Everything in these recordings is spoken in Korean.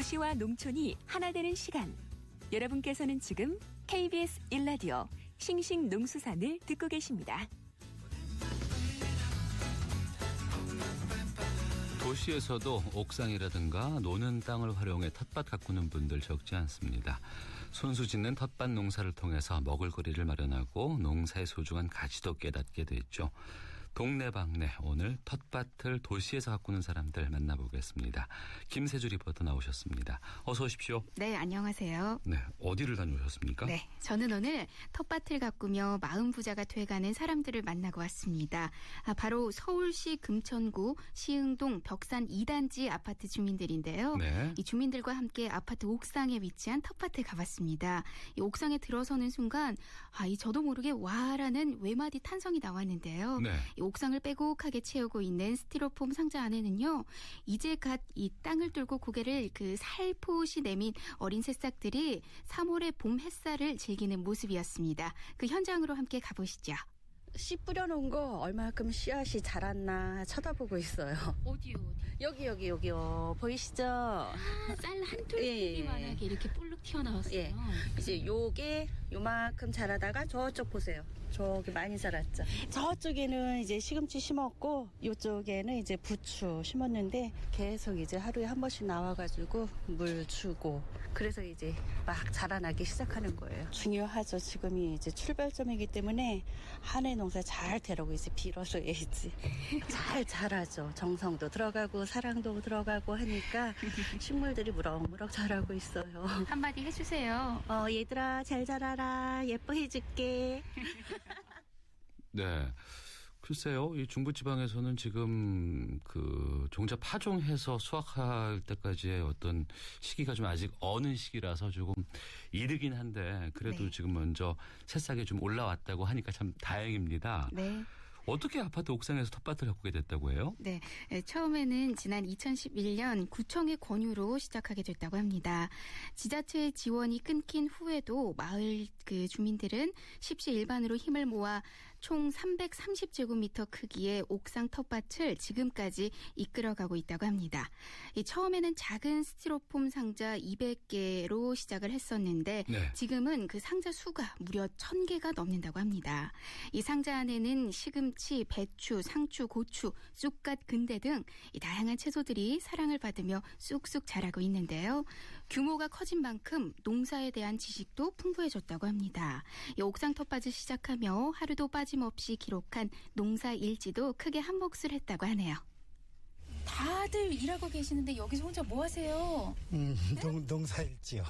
도시와 농촌이 하나 되는 시간. 여러분께서는 지금 KBS 일라디오 싱싱 농수산을 듣고 계십니다. 도시에서도 옥상이라든가 노는 땅을 활용해 텃밭 가꾸는 분들 적지 않습니다. 손수 짓는 텃밭 농사를 통해서 먹을거리를 마련하고 농사의 소중한 가치도 깨닫게 됐죠. 동네방네 오늘 텃밭을 도시에서 가꾸는 사람들 만나보겠습니다. 김세주 리포터 나오셨습니다. 어서 오십시오. 네, 안녕하세요. 네, 어디를 다녀오셨습니까? 네, 저는 오늘 텃밭을 가꾸며 마음 부자가 돼가는 사람들을 만나고 왔습니다. 아, 바로 서울시 금천구 시흥동 벽산 2단지 아파트 주민들인데요. 네. 이 주민들과 함께 아파트 옥상에 위치한 텃밭에 가봤습니다. 이 옥상에 들어서는 순간 아, 이 저도 모르게 와라는 외마디 탄성이 나왔는데요. 네. 이 옥상을 빼곡하게 채우고 있는 스티로폼 상자 안에는요. 이제 갓 이 땅을 뚫고 고개를 그 살포시 내민 어린 새싹들이 3월의 봄 햇살을 즐기는 모습이었습니다. 그 현장으로 함께 가보시죠. 씨 뿌려놓은 거 얼마큼 씨앗이 자랐나 쳐다보고 있어요. 어디요? 어디? 여기 여기 여기요 보이시죠? 쌀한 예, 예. 이렇게 볼록 튀어나왔어요. 예. 이제 요게 요만큼 자라다가 저쪽 보세요. 저기 많이 자랐죠. 저쪽에는 이제 시금치 심었고 요쪽에는 이제 부추 심었는데 계속 이제 하루에 한 번씩 나와가지고 물 주고 그래서 이제 막 자라나기 시작하는 거예요. 중요하죠. 지금이 이제 출발점이기 때문에 한해 농사 잘 되라고 이제 빌어줘야지. 잘 자라죠. 정성도 들어가고 사랑도 들어가고 하니까 식물들이 무럭무럭 자라고 있어요. 한마디 해주세요. 어, 얘들아, 잘 자라라. 예뻐해줄게. 네. 글쎄요, 이 중부지방에서는 지금 그 종자 파종해서 수확할 때까지의 어떤 시기가 좀 아직 어는 시기라서 조금 이르긴 한데 그래도 네. 지금 먼저 새싹이 좀 올라왔다고 하니까 참 다행입니다. 네. 어떻게 아파트 옥상에서 텃밭을 가꾸게 됐다고 해요? 네. 에, 처음에는 지난 2011년 구청의 권유로 시작하게 됐다고 합니다. 지자체의 지원이 끊긴 후에도 마을 그 주민들은 십시일반으로 힘을 모아 총 330제곱미터 크기의 옥상 텃밭을 지금까지 이끌어가고 있다고 합니다. 이 처음에는 작은 스티로폼 상자 200개로 시작을 했었는데 네. 지금은 그 상자 수가 무려 1000개가 넘는다고 합니다. 이 상자 안에는 시금치, 배추, 상추, 고추, 쑥갓, 근대 등이 다양한 채소들이 사랑을 받으며 쑥쑥 자라고 있는데요. 규모가 커진 만큼 농사에 대한 지식도 풍부해졌다고 합니다. 이 옥상 텃밭을 시작하며 하루도 빠짐없이 기록한 농사 일지도 크게 한 몫을 했다고 하네요. 다들 일하고 계시는데 여기서 혼자 뭐 하세요? 음, 농, 농사일지요.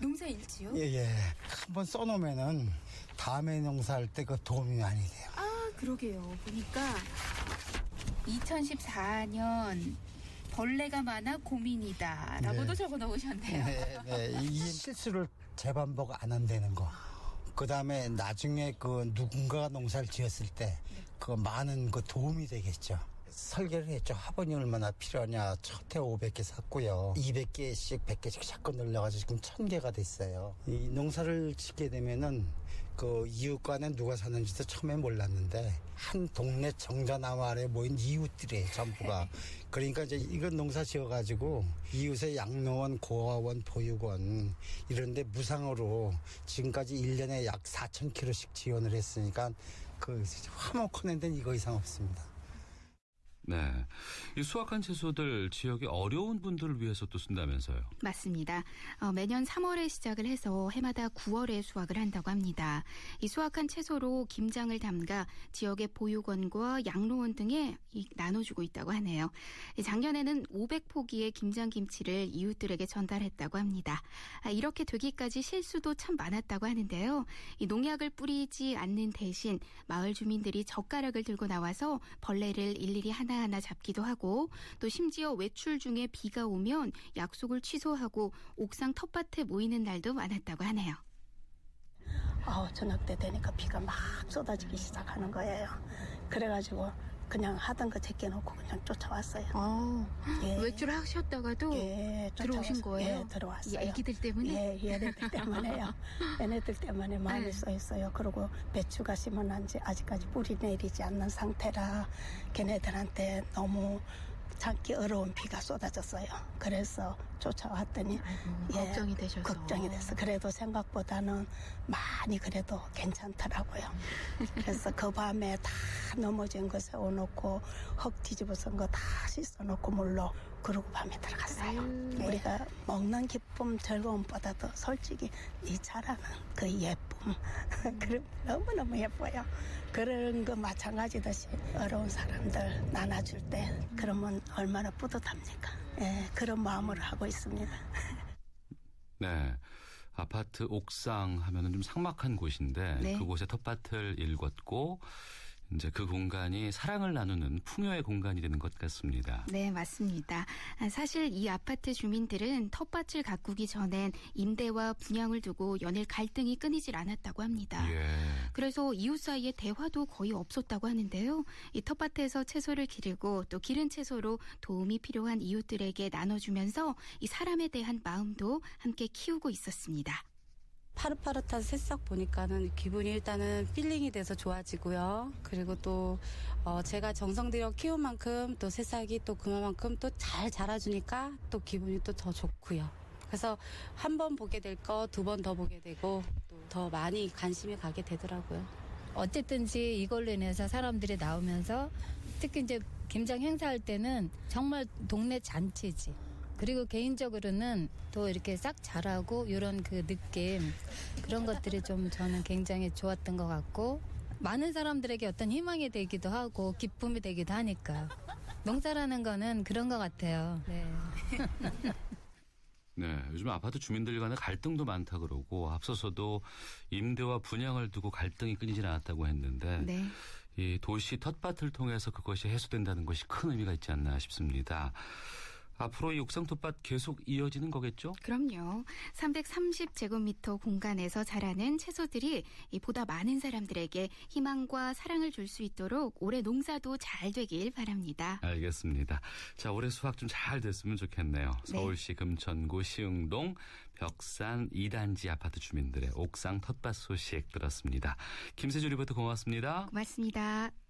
농사 일지요? 예, 예. 한번 써놓으면은 다음에 농사할 때 그 도움이 많이 돼요. 아, 그러게요. 보니까 2014년 벌레가 많아 고민이다 라고도 네. 적어 놓으셨네요. 네, 네. 이 실수를 재반복 안 한다는 거. 그 다음에 나중에 그 누군가가 농사를 지었을 때 그 많은 그 도움이 되겠죠. 설계를 했죠. 화분이 얼마나 필요하냐. 첫해 500개 샀고요. 200개씩, 100개씩 자꾸 늘려가지고 지금 1000개가 됐어요. 이 농사를 짓게 되면은 그 이웃 간에 누가 사는지도 처음에 몰랐는데 한 동네 정자나무 아래 모인 이웃들이에요. 전부가. 그러니까 이제 이건 농사 지어가지고 이웃의 양로원, 고아원, 보육원 이런데 무상으로 지금까지 1년에 약 4,000kg씩 지원을 했으니까 그 화목한 데는 이거 이상 없습니다. 네. 이 수확한 채소들 지역의 어려운 분들을 위해서 또 쓴다면서요. 맞습니다. 어, 매년 3월에 시작을 해서 해마다 9월에 수확을 한다고 합니다. 이 수확한 채소로 김장을 담가 지역의 보육원과 양로원 등에 이- 나눠주고 있다고 하네요. 이 작년에는 500포기의 김장김치를 이웃들에게 전달했다고 합니다. 아, 이렇게 되기까지 실수도 참 많았다고 하는데요. 이 농약을 뿌리지 않는 대신 마을 주민들이 젓가락을 들고 나와서 벌레를 일일이 하나 하나 잡기도 하고 또 심지어 외출 중에 비가 오면 약속을 취소하고 옥상 텃밭에 모이는 날도 많았다고 하네요. 아 저녁 때 되니까 비가 막 쏟아지기 시작하는 거예요. 그래가지고 그냥 하던 거 제껴놓고 그냥 쫓아왔어요. 예. 외출하셨다가도 예, 들어오신 쫓아왔- 거예요? 예, 들어왔어요. 이 애기들 때문에? 예, 얘네들 때문에요. 얘네들 때문에 마음이 네. 써 있어요. 그리고 배추가 심어난 지 아직까지 뿌리 내리지 않는 상태라 걔네들한테 너무 참기 어려운 비가 쏟아졌어요. 그래서 쫓아왔더니 아이고, 예, 걱정이 되셔서. 걱정이 됐어. 그래도 생각보다는 많이 그래도 괜찮더라고요. 그래서 그 밤에 다 넘어진 거 세워놓고 흙 뒤집어선 거다 씻어놓고 물로 그러고 밤에 들어갔어요. 우리가 먹는 기쁨, 즐거움보다도 솔직히 이 자라는 그 예쁨, 그럼 너무너무 예뻐요. 그런 거 마찬가지듯이 어려운 사람들 나눠줄 때 그러면 얼마나 뿌듯합니까? 예, 그런 마음으로 하고 있습니다. 네. 아파트 옥상 하면은 좀 삭막한 곳인데 네. 그곳에 텃밭을 일궜고 이제 그 공간이 사랑을 나누는 풍요의 공간이 되는 것 같습니다. 네, 맞습니다. 아, 사실 이 아파트 주민들은 텃밭을 가꾸기 전엔 임대와 분양을 두고 연일 갈등이 끊이질 않았다고 합니다. 예. 그래서 이웃 사이에 대화도 거의 없었다고 하는데요. 이 텃밭에서 채소를 기르고 또 기른 채소로 도움이 필요한 이웃들에게 나눠주면서 이 사람에 대한 마음도 함께 키우고 있었습니다. 파릇파릇한 새싹 보니까는 기분이 일단은 필링이 돼서 좋아지고요. 그리고 또 어, 제가 정성 들여 키운 만큼 또 새싹이 또 그만큼 또 잘 자라주니까 또 기분이 또 더 좋고요. 그래서 한 번 보게 될 거 두 번 더 보게 되고 또 더 많이 관심이 가게 되더라고요. 어쨌든지 이걸로 인해서 사람들이 나오면서 특히 이제 김장 행사할 때는 정말 동네 잔치지. 그리고 개인적으로는 또 이렇게 싹 자라고 이런 그 느낌 그런 것들이 좀 저는 굉장히 좋았던 것 같고 많은 사람들에게 어떤 희망이 되기도 하고 기쁨이 되기도 하니까 농사라는 거는 그런 것 같아요. 네. 네, 요즘 아파트 주민들 간의 갈등도 많다 그러고 앞서서도 임대와 분양을 두고 갈등이 끊이질 않았다고 했는데 네. 이 도시 텃밭을 통해서 그것이 해소된다는 것이 큰 의미가 있지 않나 싶습니다. 앞으로 이 옥상 텃밭 계속 이어지는 거겠죠? 그럼요. 330제곱미터 공간에서 자라는 채소들이 이 보다 많은 사람들에게 희망과 사랑을 줄 수 있도록 올해 농사도 잘 되길 바랍니다. 알겠습니다. 자, 올해 수확 좀 잘 됐으면 좋겠네요. 네. 서울시 금천구 시흥동 벽산 2단지 아파트 주민들의 옥상 텃밭 소식 들었습니다. 김세주 리포터 고맙습니다. 고맙습니다.